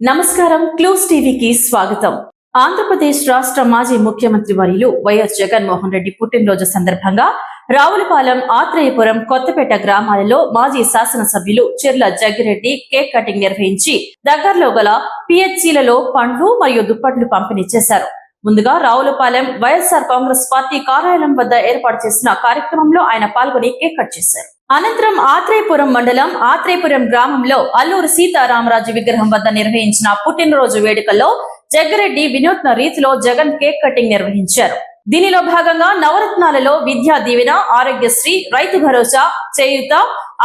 నమస్కారం క్లూస్ టీవీకి స్వాగతం. ఆంధ్రప్రదేశ్ రాష్ట్ర మాజీ ముఖ్యమంత్రి వర్యులు వైఎస్ జగన్మోహన్ రెడ్డి పుట్టినరోజు సందర్భంగా రావులపాలెం ఆత్రేయపురం కొత్తపేట గ్రామాలలో మాజీ శాసనసభ్యులు చెర్ల జగ్గిరెడ్డి కేక్ కటింగ్ నిర్వహించి దగ్గరలో గల పిహెచ్సిలలో పండ్లు మరియు దుప్పట్లు పంపిణీ చేశారు. ముందుగా రావులపాలెం వైఎస్ఆర్ కాంగ్రెస్ పార్టీ కార్యాలయం వద్ద ఏర్పాటు చేసిన కార్యక్రమంలో ఆయన పాల్గొని కేక్ కట్ చేశారు. అనంతరం ఆత్రేయపురం మండలం ఆత్రేయపురం గ్రామంలో అల్లూరు సీతారామరాజు విగ్రహం వద్ద నిర్వహించిన పుట్టినరోజు వేడుకల్లో జగ్గిరెడ్డి వినూత్న రీతిలో జగన్ కేక్ కటింగ్ నిర్వహించారు. దీనిలో భాగంగా నవరత్నాలలో విద్యా దీవెన ఆరోగ్యశ్రీ రైతు భరోసా చేయుత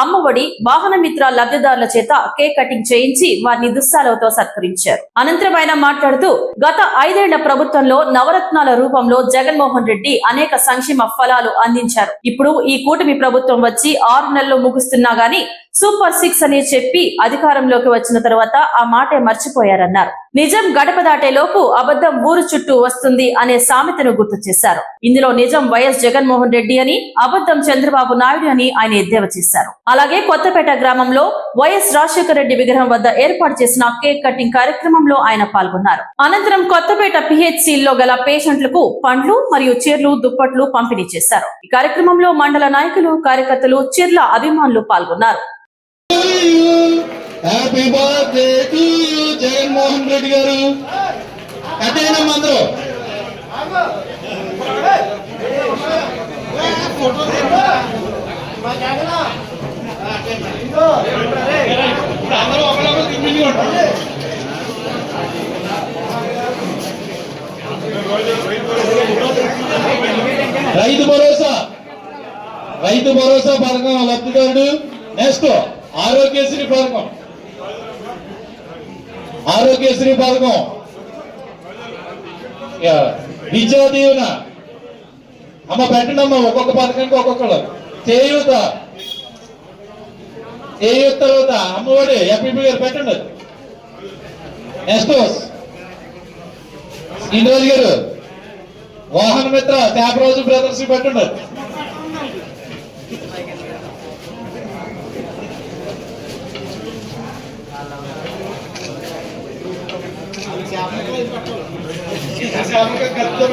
అమ్మఒడి వాహన మిత్ర లబ్ధిదారుల చేత కేక్ కటింగ్ చేయించి వారిని దుస్సాలతో సత్కరించారు. అనంతరం ఆయన మాట్లాడుతూ గత ఐదేళ్ళ ప్రభుత్వంలో నవరత్నాల రూపంలో జగన్మోహన్ రెడ్డి అనేక సంక్షేమ ఫలాలు అందించారు. ఇప్పుడు ఈ కూటమి ప్రభుత్వం వచ్చి ఆరు నెలలు ముగుస్తున్నా గానీ సూపర్ సిక్స్ అని చెప్పి అధికారంలోకి వచ్చిన తర్వాత ఆ మాటే మర్చిపోయారన్నారు. నిజం గడప దాటేలోపు అబద్ధం ఊరు చుట్టూ వస్తుంది అనే సామెతను గుర్తు చేశారు. ఇందులో నిజం వైఎస్ జగన్మోహన్ రెడ్డి అని అబద్ధం చంద్రబాబు నాయుడు అని ఆయన ఎద్దేవా చేశారు. అలాగే కొత్తపేట గ్రామంలో వైఎస్ రాజశేఖర రెడ్డి విగ్రహం వద్ద ఏర్పాటు చేసిన కేక్ కటింగ్ కార్యక్రమంలో ఆయన పాల్గొన్నారు. అనంతరం కొత్తపేట పిహెచ్సిలో గల పేషెంట్లకు పండ్లు మరియు చీరలు దుప్పట్లు పంపిణీ చేశారు. ఈ కార్యక్రమంలో మండల నాయకులు కార్యకర్తలు చీర్ల అభిమానులు పాల్గొన్నారు. To you happy birthday to you Jaganmohan Reddy garu. కట్టేనా అందరూ అందరూ. ఒకరికొకరు తిప్పించుకోండి. రైతు భరోసా. రైతు భరోసా పథకం లబ్ధిదారుడు. నెక్స్ట్. ఆరోగ్యశ్రీ పథకం. ఆరోగ్యశ్రీ పథకం. యా, విద్యా దీవెన. అమ్మ పెట్టండి అమ్మ ఒక్కొక్క పథకానికి ఒక్కొక్కరు చేయూత. చేయూత తర్వాత అమ్మఒడి ఎఫ్ఈపి గారు పెట్టండి. నెక్స్ట్. శ్రీనివాస్ గారు. వాహన మిత్ర త్యాపరాజు బ్రదర్స్ పెట్టండి. శ్యామ కల్పట శ్యామ కల్పట